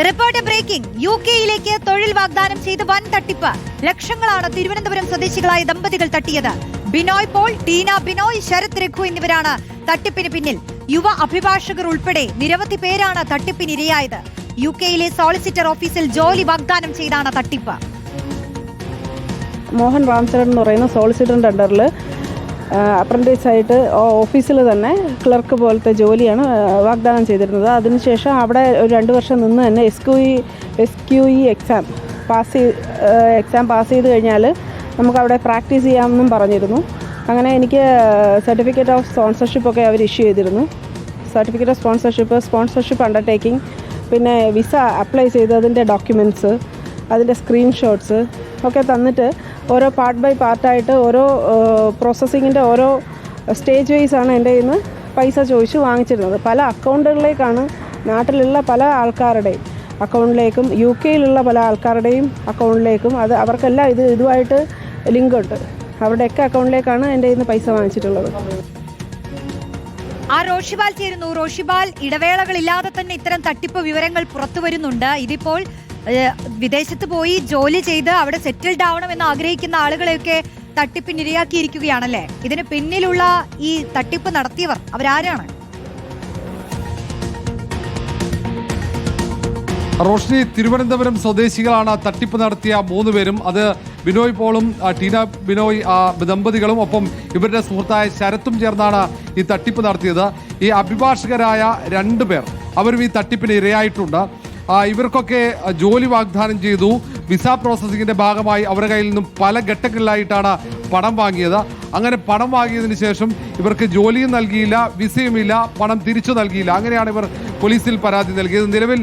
Report breaking. U കെയിലേക്ക് തൊഴിൽ വാഗ്ദാനം ചെയ്ത് വൻ തട്ടിപ്പ് ലക്ഷങ്ങളാണ് തിരുവനന്തപുരം സ്വദേശികളായ ദമ്പതികൾ തട്ടിയത്. ബിനോയ് പോൾ ടീന ബിനോയ് ശരത് രഘു എന്നിവരാണ് തട്ടിപ്പിന് പിന്നിൽ. യുവ അഭിഭാഷകർ ഉൾപ്പെടെ നിരവധി പേരാണ് തട്ടിപ്പിനിരയായത് യു കെയിലെ സോളിസിറ്റർ ഓഫീസിൽ ജോലി വാഗ്ദാനം ചെയ്താണ് തട്ടിപ്പ്. മോഹൻ റാംചരൺ എന്ന് പറയുന്ന സോളിസിറ്ററിന്റെ അണ്ടറിൽ അപ്രന്റീസ് ആയിട്ട് ഓഫീസിൽ തന്നെ ക്ലർക്ക് പോലത്തെ ജോലിയാണ് വാഗ്ദാനം ചെയ്തിരുന്നത്. അതിനുശേഷം അവിടെ ഒരു രണ്ട് വർഷം നിന്ന് തന്നെ S Q E S Q E exam pass ചെയ്ത് എക്സാം പാസ് ചെയ്ത് കഴിഞ്ഞാൽ നമുക്കവിടെ പ്രാക്ടീസ് ചെയ്യാമെന്നും പറഞ്ഞിരുന്നു. അങ്ങനെ എനിക്ക് സർട്ടിഫിക്കറ്റ് ഓഫ് സ്പോൺസർഷിപ്പ് ഒക്കെ അവർ ഇഷ്യൂ ചെയ്തിരുന്നു. Certificate of sponsorship sponsorship undertaking പിന്നെ വിസ അപ്ലൈ ചെയ്തതിന്റെ ഡോക്യുമെന്റ്സ് അതിന്റെ സ്ക്രീൻഷോട്ട്സ് ഒക്കെ തന്നിട്ട് ഓരോ പാർട്ട് ബൈ പാർട്ടായിട്ട് ഓരോ പ്രോസസ്സിങ്ങിന്റെ ഓരോ സ്റ്റേജ് വൈസ് ആണ് എന്റെ ഇന്ന് പൈസ ചോദിച്ച് വാങ്ങിച്ചിരുന്നത്. പല അക്കൗണ്ടുകളിലേക്കാണ് നാട്ടിലുള്ള പല ആൾക്കാരുടെയും അക്കൗണ്ടിലേക്കും യു കെയിലുള്ള പല ആൾക്കാരുടെയും അക്കൗണ്ടിലേക്കും അത് അവർക്കെല്ലാം ഇത് ഇതുമായിട്ട് ലിങ്കുണ്ട്. അവരുടെയൊക്കെ അക്കൗണ്ടിലേക്കാണ് എന്റെ ഇന്ന് പൈസ വാങ്ങിച്ചിട്ടുള്ളത്. ആ റോഷിബാൽ ചേരുന്നു. റോഷിബാൽ ഇടവേളകളില്ലാതെ തന്നെ ഇത്തരം തട്ടിപ്പ് വിവരങ്ങൾ പുറത്തു വരുന്നുണ്ട്. ഇതിപ്പോൾ വിദേശത്ത് പോയി ജോലി ചെയ്ത് അവിടെ സെറ്റിൽഡ് ആവണമെന്ന് ആഗ്രഹിക്കുന്ന ആളുകളെയൊക്കെ തട്ടിപ്പിനിരയാക്കിയിരിക്കുകയാണല്ലേ ഇതിന് പിന്നിലുള്ള ഈ തട്ടിപ്പ് നടത്തിയവർ അവരാരാണ്? റോഷ്നി തിരുവനന്തപുരം സ്വദേശികളാണ് തട്ടിപ്പ് നടത്തിയ മൂന്ന് പേരും. അത് ബിനോയ് പോളും ടീന ബിനോയ് ദമ്പതികളും ഒപ്പം ഇവരുടെ സുഹൃത്തായ ശരത്തും ചേർന്നാണ് ഈ തട്ടിപ്പ് നടത്തിയത്. ഈ അഭിഭാഷകരായ രണ്ടു പേർ അവരും ഈ തട്ടിപ്പിന് ഇരയായിട്ടുണ്ട്. ഇവർക്കൊക്കെ ജോലി വാഗ്ദാനം ചെയ്തു. വിസ പ്രോസസ്സിങ്ങിന്റെ ഭാഗമായി അവരുടെ കയ്യിൽ നിന്നും പല ഘട്ടങ്ങളിലായിട്ടാണ് പണം വാങ്ങിയത്. അങ്ങനെ പണം വാങ്ങിയതിന് ശേഷം ഇവർക്ക് ജോലിയും നൽകിയില്ല വിസയും ഇല്ല പണം തിരിച്ചു നൽകിയില്ല. അങ്ങനെയാണ് ഇവർ പോലീസിൽ പരാതി നൽകിയത്. നിലവിൽ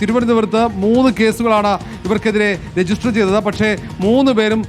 തിരുവനന്തപുരത്ത് മൂന്ന് കേസുകളാണ് ഇവർക്കെതിരെ രജിസ്റ്റർ ചെയ്തത്. പക്ഷേ മൂന്ന് പേരും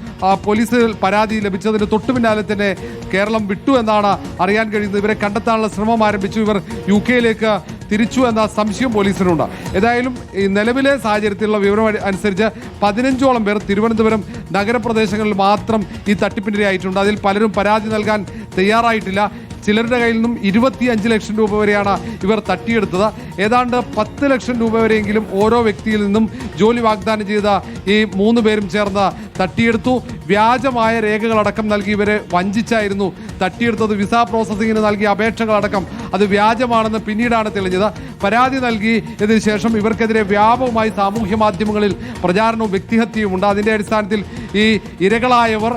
പോലീസിൽ പരാതി ലഭിച്ചതിന് തൊട്ടു പിന്നാലെ തന്നെ കേരളം വിട്ടു എന്നാണ് അറിയാൻ കഴിയുന്നത്. ഇവരെ കണ്ടെത്താനുള്ള ശ്രമം ആരംഭിച്ചു. ഇവർ യു കെയിലേക്ക് തിരിച്ചു എന്ന സംശയം പോലീസിനുണ്ട്. ഏതായാലും ഈ നിലവിലെ സാഹചര്യത്തിലുള്ള വിവരം അനുസരിച്ച് പതിനഞ്ചോളം പേർ തിരുവനന്തപുരം നഗരപ്രദേശങ്ങളിൽ മാത്രം ഈ തട്ടിപ്പിനിരയായിട്ടുണ്ട് അതിൽ പലരും പരാതി നൽകാൻ തയ്യാറായിട്ടില്ല. ചിലരുടെ കയ്യിൽ നിന്നും ഇരുപത്തിയഞ്ച് ലക്ഷം രൂപ വരെയാണ് ഇവർ തട്ടിയെടുത്തത്. ഏതാണ്ട് പത്ത് ലക്ഷം രൂപ വരെയെങ്കിലും ഓരോ വ്യക്തിയിൽ നിന്നും ജോലി വാഗ്ദാനം ചെയ്ത ഈ മൂന്ന് പേരും ചേർന്ന് തട്ടിയെടുത്തു. വ്യാജമായ രേഖകളടക്കം നൽകി ഇവരെ വഞ്ചിച്ചായിരുന്നു തട്ടിയെടുത്തത്. വിസ പ്രോസസ്സിങ്ങിന് നൽകിയ അപേക്ഷകളടക്കം അത് വ്യാജമാണെന്ന് പിന്നീടാണ് തെളിഞ്ഞത്. പരാതി നൽകി. ഇതിനുശേഷം ഇവർക്കെതിരെ വ്യാപകമായി സാമൂഹ്യ മാധ്യമങ്ങളിൽ പ്രചാരണവും വ്യക്തിഹത്യയും ഉണ്ട്. അതിന്റെ അടിസ്ഥാനത്തിൽ ഈ ഇരകളായവർ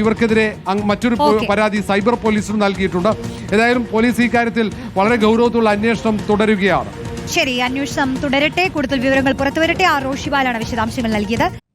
ഇവർക്കെതിരെ മറ്റൊരു പരാതി സൈബർ പോലീസിനും നൽകിയിട്ടുണ്ട്. ഏതായാലും പോലീസ് ഇക്കാര്യത്തിൽ വളരെ ഗൗരവത്തിലുള്ള അന്വേഷണം തുടരുകയാണ്. ശരി അന്വേഷണം തുടരട്ടെ. കൂടുതൽ വിവരങ്ങൾ പുറത്തുവരട്ടെ. ആ റോഷിബാലാണ് വിശദാംശങ്ങൾ നൽകിയത്.